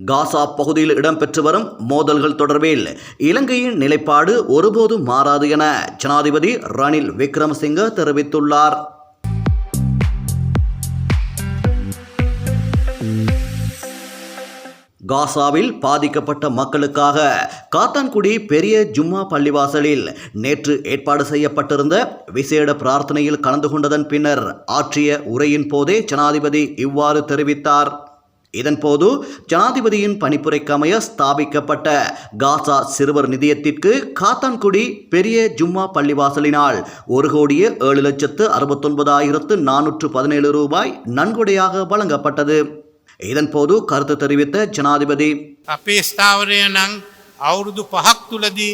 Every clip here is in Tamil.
காசா பகுதியில் இடம்பெற்று வரும் மோதல்கள் தொடர்பில் இலங்கையின் நிலைப்பாடு ஒருபோதும் மாறாது என ஜனாதிபதி ரணில் விக்ரமசிங்க தெரிவித்துள்ளார். காசாவில் பாதிக்கப்பட்ட மக்களுக்காக காத்தான்குடி பெரிய ஜும்மா பள்ளிவாசலில் நேற்று ஏற்பாடு செய்யப்பட்டிருந்த விசேட பிரார்த்தனையில் கலந்து கொண்டதன் பின்னர் ஆற்றிய உரையின் போதே ஜனாதிபதி இவ்வாறு தெரிவித்தார். இதன்போது ஜனாதிபதியின் பணிப்புரைக்கமைய ஸ்தாபிக்கப்பட்ட காசா சிறுவர் நிதியத்திற்கு காத்தான்குடி பெரிய ஜும்மா பள்ளிவாசலினால் ஒரு கோடியே ஏழு லட்சத்து அறுபத்தொன்பதாயிரத்து நானூற்று பதினேழு ரூபாய் நன்கொடையாக வழங்கப்பட்டது இதன்போது கருத்து தெரிவித்த ஜனாதிபதி අපේ ස්ථාවරය නං අවුරුදු පහක් තුළදී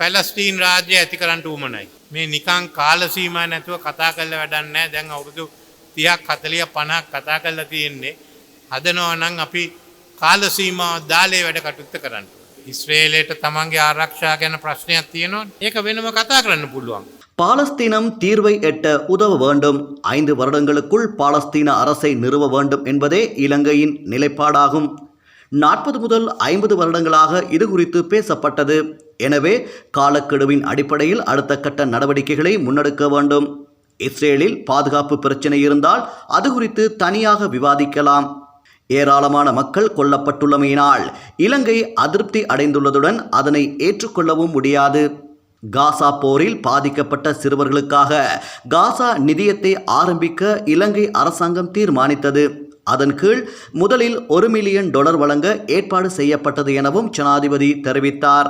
පැලස්ටීන් රාජ්‍ය ඇති කරන්නට උමනයි. මේ නිකං කාලසීම නැතුව කතා කල්ල වැඩන්න දැන් අවුරුදු තියක් කතලිය පණක් කතා කල්ල තියෙන්නේ. හදනව නං අපි කාලසීම දාලේ වැඩ කටුත්ත කරන්න. ඉස්්‍රේලයට තමන්ගේ ආරක්ෂා ගැන ප්‍රශ්නයක් තියෙනවා ඒක වෙනම කතා කරන්න පුළුවන්. பாலஸ்தீனம் தீர்வை எட்ட உதவ வேண்டும் ஐந்து வருடங்களுக்குள் பாலஸ்தீன அரசை நிறுவ வேண்டும் என்பதே இலங்கையின் நிலைப்பாடாகும் நாற்பது முதல் ஐம்பது வருடங்களாக இது குறித்து பேசப்பட்டது எனவே காலக்கெடுவின் அடிப்படையில் அடுத்த கட்ட நடவடிக்கைகளை முன்னெடுக்க வேண்டும் இஸ்ரேலில் பாதுகாப்பு பிரச்சனை இருந்தால் அது குறித்து தனியாக விவாதிக்கலாம் ஏராளமான மக்கள் கொல்லப்பட்டுள்ளமையினால் இலங்கை அதிருப்தி அடைந்துள்ளதுடன் அதனை ஏற்றுக்கொள்ளவும் முடியாது. காசா போரில் பாதிக்கப்பட்ட சிறுவர்களுக்காக காசா நிதியத்தை ஆரம்பிக்க இலங்கை அரசாங்கம் தீர்மானித்தது. அதன் கீழ் முதலில் ஒரு மில்லியன் டாலர் வழங்க ஏற்பாடு செய்யப்பட்டது எனவும் ஜனாதிபதி தெரிவித்தார்.